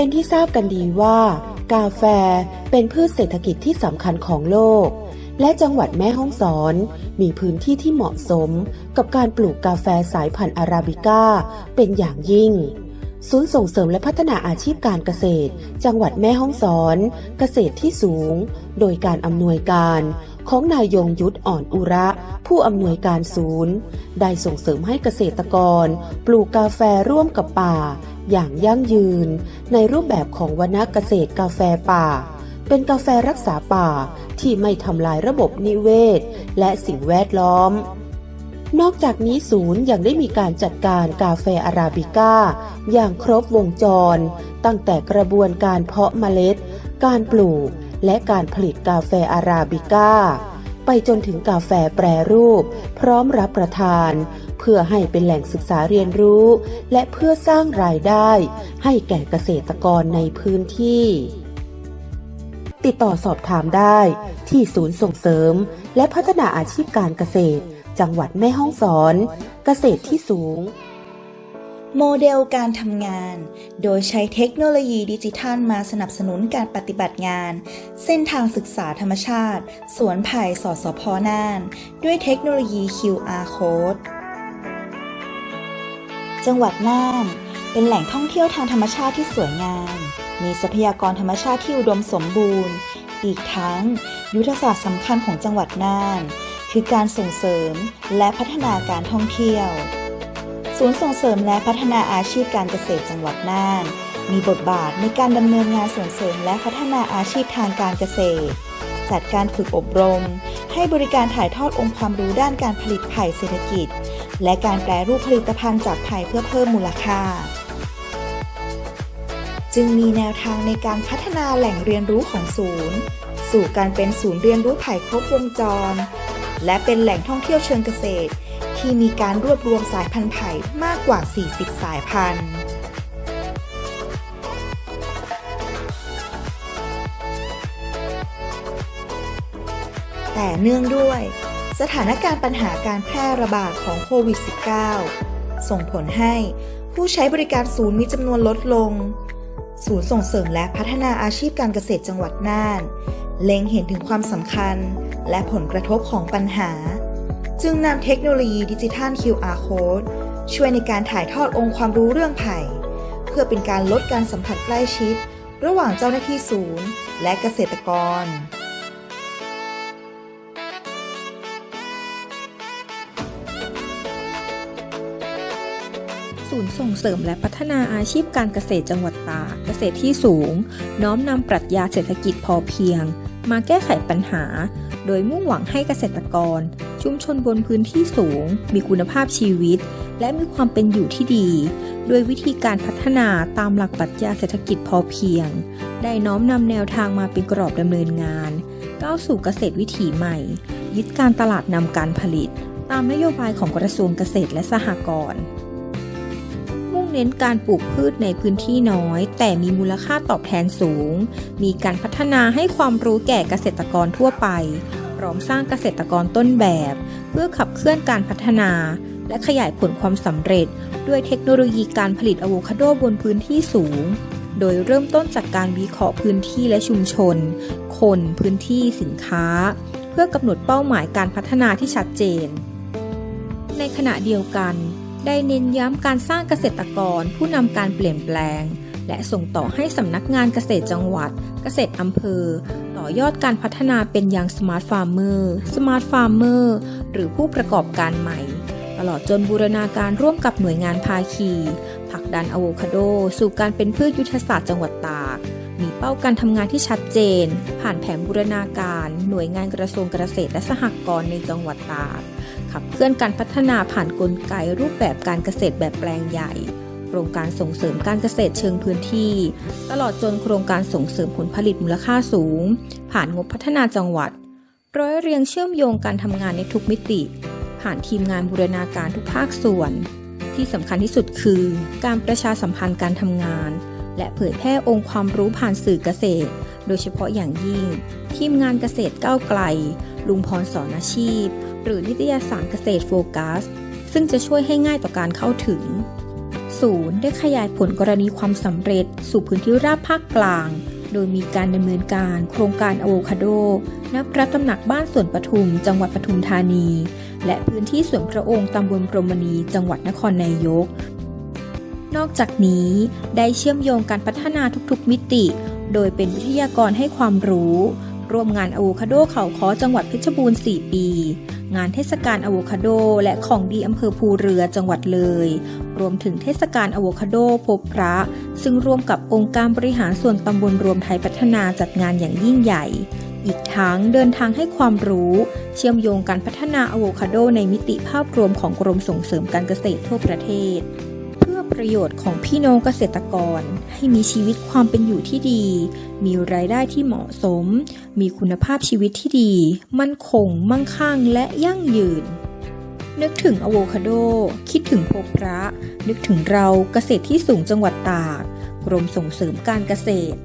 เป็นที่ทราบกันดีว่า กาแฟเป็นพืชเศรษฐกิจที่สำคัญของโลก และจังหวัดแม่ฮ่องสอน มีพื้นที่ที่เหมาะสมกับการปลูกกาแฟสายพันธุ์อาราบิก้าเป็นอย่างยิ่ง ศูนย์ส่งเสริมและพัฒนาอาชีพการเกษตร จังหวัดแม่ฮ่องสอน เกษตรที่สูง โดยการอำนวยการของนายยงยุทธอ่อนอุระ ผู้อำนวยการศูนย์ ได้ส่งเสริมให้เกษตรกร ปลูกกาแฟร่วมกับป่า อย่างยั่งยืน ในรูปแบบของวนาเกษตรกาแฟป่า เป็นกาแฟรักษาป่าที่ไม่ทำลายระบบนิเวศ และสิ่งแวดล้อม นอกจากนี้ศูนย์ยังได้มีการจัดการกาแฟอาราบิก้า อย่างครบวงจร ตั้งแต่กระบวนการเพาะเมล็ด การปลูก และการผลิตกาแฟอาราบิก้า ไปจนถึงกาแฟแปรรูป พร้อมรับประทาน เพื่อให้เป็นแหล่งศึกษาเรียนรู้ และเพื่อสร้างรายได้ ให้แก่เกษตรกรในพื้นที่ติดต่อสอบถามได้ที่ศูนย์ส่งเสริม และพัฒนาอาชีพการเกษตร จังหวัดแม่ฮ่องสอน เกษตรที่สูง โมเดลการทำงาน โดยใช้เทคโนโลยีดิจิทัลมาสนับสนุนการปฏิบัติงาน เส้นทางศึกษาธรรมชาติ สวนไผ่สอสพน่าน ด้วยเทคโนโลยี QR Code จังหวัดน่านเป็นแหล่งท่องเที่ยวทางธรรมชาติที่สวยงาม มีทรัพยากรธรรมชาติที่อุดมสมบูรณ์ อีกทั้ง ยุทธศาสตร์สำคัญของจังหวัดน่าน คือการส่งเสริมและพัฒนาการท่องเที่ยว ศูนย์ส่งเสริมและพัฒนาอาชีพการเกษตรจังหวัดน่าน มีบทบาทในการดำเนินงานส่งเสริมและพัฒนาอาชีพทางการเกษตร จัดการฝึกอบรม ให้บริการถ่ายทอดองค์ความรู้ด้านการผลิตไผ่เศรษฐกิจ และการแปรรูปผลิตภัณฑ์จากไผ่เพื่อเพิ่มมูลค่าจึงมีแนวทางในการพัฒนาแหล่งเรียนรู้ของศูนย์ สู่การเป็นศูนย์เรียนรู้ไผ่ครบวงจร และเป็นแหล่งท่องเที่ยวเชิงเกษตร ที่มีการรวบรวมสายพันธุ์ไผ่มากกว่า 40 สายพันธุ์แต่เนื่องด้วยสถานการณ์ปัญหาการแพร่ระบาดของโควิด -19 ส่งผลให้ผู้ใช้บริการศูนย์มีจำนวนลดลง ศูนย์ส่งเสริมและพัฒนาอาชีพการเกษตรจังหวัดน่าน เล็งเห็นถึงความสำคัญ และผลกระทบของปัญหา จึงนำเทคโนโลยีดิจิทัล QR Code ช่วยในการถ่ายทอดองค์ความรู้เรื่องไผ่เพื่อเป็นการลดการสัมผัสใกล้ชิด ระหว่างเจ้าหน้าที่ศูนย์ และเกษตรกร ศูนย์ส่งเสริมและพัฒนาอาชีพการเกษตรจังหวัดตากเกษตรที่สูง น้อมนำปรัชญาเศรษฐกิจพอเพียง มาแก้ไขปัญหา โดยมุ่งหวังให้เกษตรกร ชุมชนบนพื้นที่สูง มีคุณภาพชีวิต และมีความเป็นอยู่ที่ดีโดยวิธีการพัฒนาตามหลักปรัชญาเศรษฐกิจพอเพียง ได้น้อมนำแนวทางมาเป็นกรอบดำเนินงาน ก้าวสู่เกษตรวิถีใหม่ ยึดการตลาดนำการผลิต ตามนโยบายของกระทรวงเกษตรและสหกรณ์ เน้นการปลูกพืชในพื้นที่น้อย แต่มีมูลค่าตอบแทนสูง มีการพัฒนาให้ความรู้แก่เกษตรกรทั่วไป พร้อมสร้างเกษตรกรต้นแบบ เพื่อขับเคลื่อนการพัฒนา และขยายผลความสำเร็จ ด้วยเทคโนโลยีการผลิตอะโวคาโดบนพื้นที่สูง โดยเริ่มต้นจากการวิเคราะห์พื้นที่และชุมชน คนพื้นที่สินค้า เพื่อกำหนดเป้าหมายการพัฒนาที่ชัดเจน ในขณะเดียวกัน ได้เน้นย้ำการสร้างเกษตรกรผู้นำการเปลี่ยนแปลง และส่งต่อให้สำนักงานเกษตรจังหวัด เกษตรอำเภอ ต่อยอดการพัฒนาเป็นยังสมาร์ทฟาร์มเมอร์สมาร์ทฟาร์มเมอร์หรือผู้ประกอบการใหม่ ตลอดจนบูรณาการร่วมกับหน่วยงานภาคีผลักดันอะโวคาโด สู่การเป็นพืชยุทธศาสตร์จังหวัดตาก มีเป้าการทำงานที่ชัดเจน ผ่านแผนบูรณาการ หน่วยงานกระทรวงเกษตรและสหกรณ์ในจังหวัดตากขับเคลื่อนการพัฒนาผ่านนกลไกรูปแบบการเกษตรแบบแปลงใหญ่โครงการส่งเสริมการเกษตรเชิงพื้นที่ ตลอดจนโครงการส่งเสริมผลผลิตมูลค่าสูง ผ่านงบพัฒนาจังหวัด ร้อยเรียงเชื่อมโยงการทำงานในทุกมิติ ผ่านทีมงานบูรณาการทุกภาคส่วน ที่สำคัญที่สุดคือ การประชาสัมพันธ์การทำงาน และเผยแพร่องค์ความรู้ผ่านสื่อเกษตร โดยเฉพาะอย่างยิ่ง ทีมงานเกษตรก้าวไกล ลุงพรสอนอาชีพ หรือนิตยสารเกษตรโฟกัส ซึ่งจะช่วยให้ง่ายต่อการเข้าถึงศูนย์ได้ขยายผลกรณีความสำเร็จ สู่พื้นที่ราบภาคกลาง โดยมีการดำเนินการโครงการอะโวคาโดณพระตำหนักบ้านสวนปทุม จังหวัดปทุมธานี และพื้นที่สวนพระองค์ตำบลพรมณี จังหวัดนครนายก นอกจากนี้ได้เชื่อมโยงการพัฒนาทุกๆ มิติ โดยเป็นวิทยากรให้ความรู้ ร่วมงานอะโวคาโดเขาค้อจังหวัดเพชรบูรณ์ 4 ปี งานเทศกาลอะโวคาโด และของดีอำเภอภูเรือจังหวัดเลย รวมถึงเทศกาลอะโวคาโดพบพระ ซึ่งร่วมกับองค์การบริหารส่วนตำบลรวมไทยพัฒนาจัดงานอย่างยิ่งใหญ่อีกทั้งเดินทางให้ความรู้ เชื่อมโยงการพัฒนาอะโวคาโดในมิติภาพรวมของกรมส่งเสริมการเกษตรทั่วประเทศ ประโยชน์ของพี่น้องเกษตรกร ให้มีชีวิตความเป็นอยู่ที่ดี มีรายได้ที่เหมาะสม มีคุณภาพชีวิตที่ดี มั่นคง มั่งคั่ง และยั่งยืน นึกถึงอะโวคาโด คิดถึงพพระ นึกถึงเราเกษตรที่สูงจังหวัดตาก กรมส่งเสริมการเกษตร